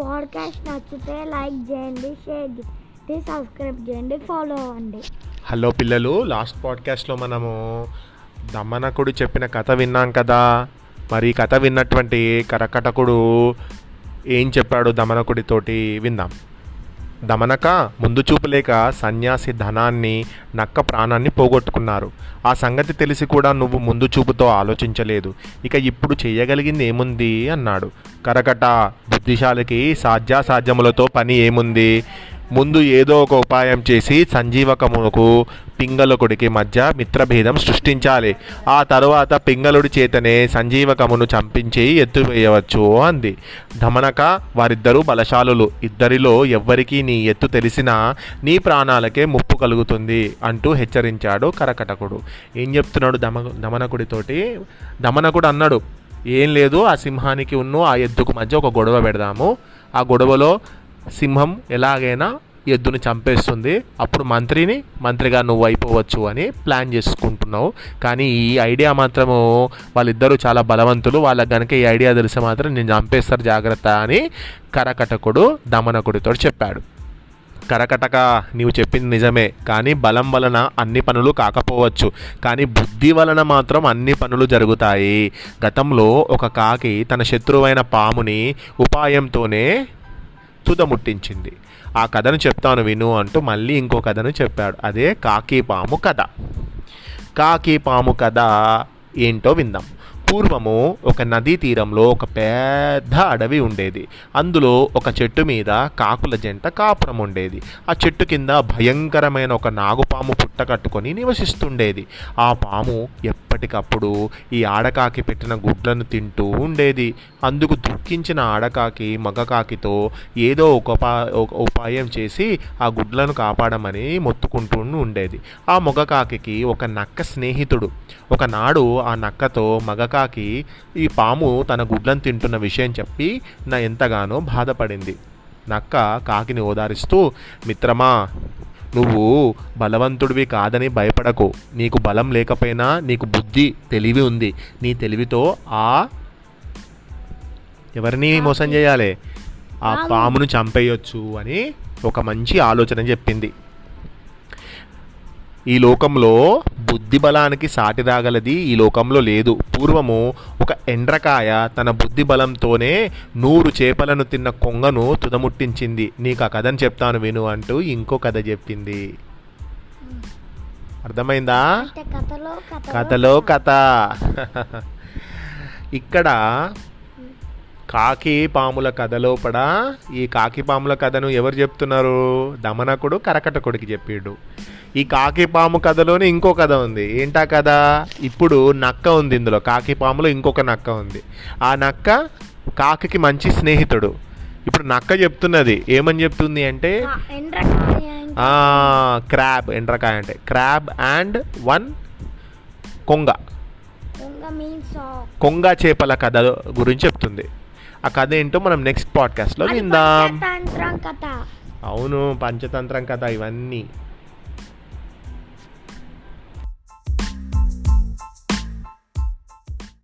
Podcast నచ్చితే like చేయండి share చేయండి సబ్స్క్రైబ్ చేయండి ఫాలో అవ్వండి. హలో పిల్లలు లాస్ట్ పాడ్కాస్ట్లో మనము దమనకుడు చెప్పిన కథ విన్నాం కదా. మరి కథ విన్నటువంటి కరకటకుడు ఏం చెప్పాడు దమనకుడితోటి విందాం. దమనక ముందు చూపు లేక సన్యాసి ధనాన్ని నక్క ప్రాణాన్ని పోగొట్టుకున్నారు. ఆ సంగతి తెలిసి కూడా నువ్వు ముందు చూపుతో ఆలోచించలేదు. ఇక ఇప్పుడు చేయగలిగింది ఏముంది? అన్నాడు. కరకట దిశాలకి సాధ్యాసాధ్యములతో పని ఏముంది? ముందు ఏదో ఒక ఉపాయం చేసి సంజీవకమునకు పింగళకుడికి మధ్య మిత్రభేదం సృష్టించాలి. ఆ తరువాత పింగళుడి చేతనే సంజీవకమును చంపించి ఎత్తువేయవచ్చు అంది. ధమనక వారిద్దరూ బలశాలులు. ఇద్దరిలో ఎవ్వరికీ నీ ఎత్తు తెలిసినా నీ ప్రాణాలకే ముప్పు కలుగుతుంది అంటూ హెచ్చరించాడు కరకటకుడు. ఏం చెప్తున్నాడు దమ దమనకుడితోటి దమనకుడు అన్నాడు ఏం లేదు ఆ సింహానికి ఉన్ను ఆ ఎద్దుకు మధ్య ఒక గొడవ పెడదాము. ఆ గొడవలో సింహం ఎలాగైనా ఎద్దుని చంపేస్తుంది. అప్పుడు మంత్రిని మంత్రిగా నువ్వు అయిపోవచ్చు అని ప్లాన్ చేసుకుంటున్నావు. కానీ ఈ ఐడియా మాత్రము వాళ్ళిద్దరూ చాలా బలవంతులు. వాళ్ళకి కనుక ఈ ఐడియా తెలిసి మాత్రం నేను చంపేస్తారు జాగ్రత్త అని కరకటకుడు దమనకుడితో చెప్పాడు. కరకటక నీవు చెప్పింది నిజమే. కానీ బలం వలన అన్ని పనులు కాకపోవచ్చు. కానీ బుద్ధి వలన మాత్రం అన్ని పనులు జరుగుతాయి. గతంలో ఒక కాకి తన శత్రువైన పాముని ఉపాయంతోనే తుదముట్టించింది. ఆ కథను చెప్తాను విను అంటూ మళ్ళీ ఇంకో కథను చెప్పాడు. అదే కాకి పాము కథ. కాకి పాము కథ ఏంటో విందాం. పూర్వము ఒక నదీ తీరంలో ఒక పెద్ద అడవి ఉండేది. అందులో ఒక చెట్టు మీద కాకుల జంట కాపురం ఉండేది. ఆ చెట్టు కింద భయంకరమైన ఒక నాగుపాము పుట్ట కట్టుకొని నివసిస్తుండేది. ఆ పాము ఎప్పటికప్పుడు ఈ ఆడకాకి పెట్టిన గుడ్లను తింటూ ఉండేది. అందుకు దుఃఖించిన ఆడకాకి మగకాకితో ఏదో ఒక ఉపా ఒక ఉపాయం చేసి ఆ గుడ్లను కాపాడమని మొత్తుకుంటూ ఉండేది. ఆ మగకాకి ఒక నక్క స్నేహితుడు. ఒకనాడు ఆ నక్కతో మగకాకి ఈ పాము తన గుడ్లను తింటున్న విషయం చెప్పి నా ఎంతగానో బాధపడింది. నక్క కాకిని ఓదారిస్తూ మిత్రమా నువ్వు బలవంతుడివి కాదని భయపడకు. నీకు బలం లేకపోయినా నీకు బుద్ధి తెలివి ఉంది. నీ తెలివితో ఆ ఎవరిని మోసం చేయాలి? ఆ పామును చంపేయొచ్చు అని ఒక మంచి ఆలోచన చెప్పింది. ఈ లోకంలో బుద్ధి బలానికి సాటి రాగలది ఈ లోకంలో లేదు. పూర్వము ఒక ఎండ్రకాయ తన బుద్ధి బలంతోనే నూరు చేపలను తిన్న కొంగను తుదముట్టించింది. నీకు ఆ కథను చెప్తాను విను అంటూ ఇంకో కథ చెప్పింది. అర్థమైందా? కథలో కథ. ఇక్కడ కాకి పాముల కథలోపడ ఈ కాకి పాముల కథను ఎవరు చెప్తున్నారు? దమనకుడు కరకటకుడికి చెప్పిండు. ఈ కాకి పాము కథలోనే ఇంకో కథ ఉంది. ఏంటా కథ? ఇప్పుడు నక్క ఉంది ఇందులో. కాకి పాములో ఇంకొక నక్క ఉంది. ఆ నక్క కాకికి మంచి స్నేహితుడు. ఇప్పుడు నక్క చెప్తున్నది. ఏమని చెప్తుంది అంటే? క్రాబ్ ఎండ్రకాయ అంటే. క్రాబ్ అండ్ వన్ కొంగ. కొంగ చేపల కథ గురించి చెప్తుంది. ఆ కథ ఏంటో మనం నెక్స్ట్ పాడ్కాస్ట్లో విందాం. అవును పంచతంత్రం కథ ఇవన్నీ.